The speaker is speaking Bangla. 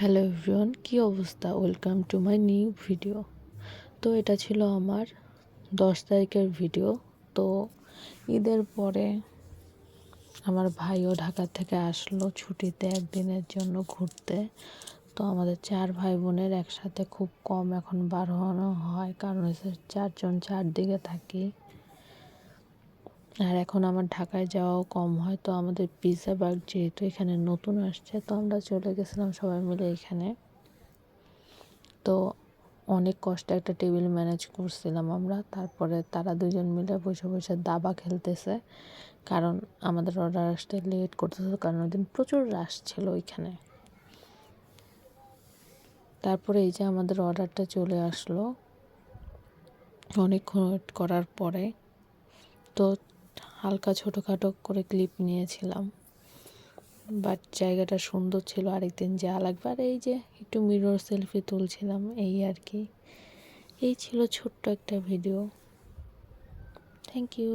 হ্যালো এভরিওয়ান, কী অবস্থা? Welcome to my new video. তো এটা ছিল আমার দশ তারিখের ভিডিও। তো ঈদের পরে আমার ভাইও ঢাকা থেকে আসলো ছুটিতে একদিনের জন্য ঘুরতে। তো আমাদের চার ভাই বোনের একসাথে খুব কম এখন বার হওয়ানো হয়, কারণ চারজন চারদিকে থাকি। আর এখন আমার ঢাকায় যাওয়াও কম হয়, তো আমাদের পিৎজা বাগ যেহেতু এখানে নতুন আসছে, তো আমরা চলে গেছিলাম সবাই মিলে এখানে। তো অনেক কষ্টে একটা টেবিল ম্যানেজ করছিলাম আমরা, তারপরে তারা দুজন মিলে বসে বসে দাবা খেলতেছে, কারণ আমাদের অর্ডার আসতে লেট করতেছে, কারণ ওই দিন প্রচুর রাশ ছিল ওইখানে। তারপরে এই যে আমাদের অর্ডারটা চলে আসলো, অনেকক্ষণ করার পরে, তো হালকা ছোটোখাটো করে ক্লিপ নিয়েছিলাম। বাট জায়গাটা সুন্দর ছিল আরেকদিন যাওয়া লাগবে। আর এই যে একটু মিরর সেলফি তুলছিলাম, এই আর কি। এই ছিল ছোট্ট একটা ভিডিও থ্যাংক ইউ